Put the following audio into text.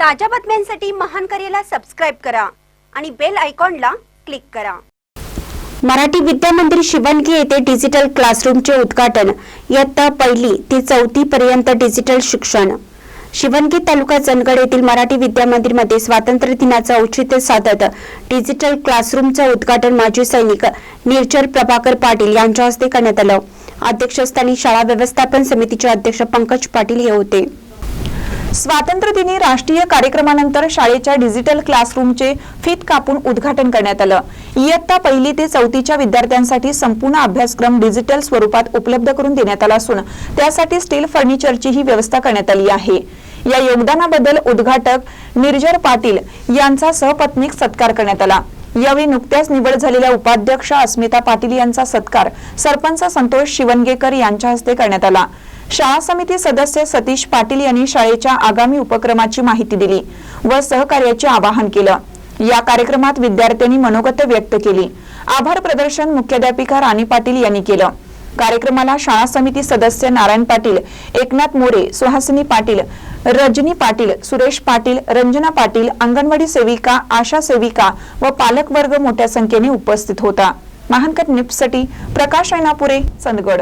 ताज्या बातम्यांसाठी महान करेला सबस्क्राईब करा आणि बेल आयकॉनला क्लिक करा. मराठी विद्यामंदिर शिवणगी येथे डिजिटल क्लासरूमचे उद्घाटन. इयत्ता पहिली ते चौथी पर्यंत डिजिटल शिक्षण. शिवणगी तालुका चंदगड येथील मराठी विद्यामंदिरमध्ये स्वातंत्र्य दिनाचं औचित्य साधत डिजिटल क्लासरूमचं उद्घाटन माजी सैनिक निर्चर प्रभाकर पाटील यांच्या हस्ते करण्यात आलं. अध्यक्षस्थानी शाळा व्यवस्थापन समितीचे अध्यक्ष पंकज पाटील हे होते. स्वातंत्र्य दिनी राष्ट्रीय कार्यक्रमानंतर शाळेच्या डिजिटल क्लासरूमचे फीत कापून उद्घाटन करण्यात आलं. इयत्ता पहिली ते चौथीच्या विद्यार्थ्यांसाठी संपूर्ण अभ्यासक्रम डिजिटल स्वरूपात उपलब्ध करून देण्यात आला असून त्यासाठी स्टील फर्निचरची ही व्यवस्था करण्यात आली आहे. या योगदानाबद्दल उद्घाटक निर्जर पाटील यांचा सहपत्नीक सत्कार करण्यात आला. यावेळी नुकत्याच निवड झालेल्या उपाध्यक्ष अस्मिता पाटील यांचा सत्कार सरपंच संतोष शिवणगेकर यांच्या हस्ते करण्यात आला. शाळा समिती सदस्य सतीश पाटील यांनी शाळेच्या आगामी उपक्रमाची माहिती दिली व सहकार्याचे आवाहन केलं. या कार्यक्रमात विद्यार्थ्यांनी मनोगत व्यक्त केली. आभार प्रदर्शन मुख्याध्यापिका राणी पाटील यांनी केलं. कार्यक्रमाला शाळा समिती सदस्य नारायण पाटील एकनाथ मोरे सुहासिनी पाटील रजनी पाटील सुरेश पाटील रंजना पाटील अंगणवाडी सेविका आशा सेविका व पालक वर्ग मोठ्या संख्येने उपस्थित होता. महानकर निपसाठी प्रकाश ऐनापुरे चंदगड.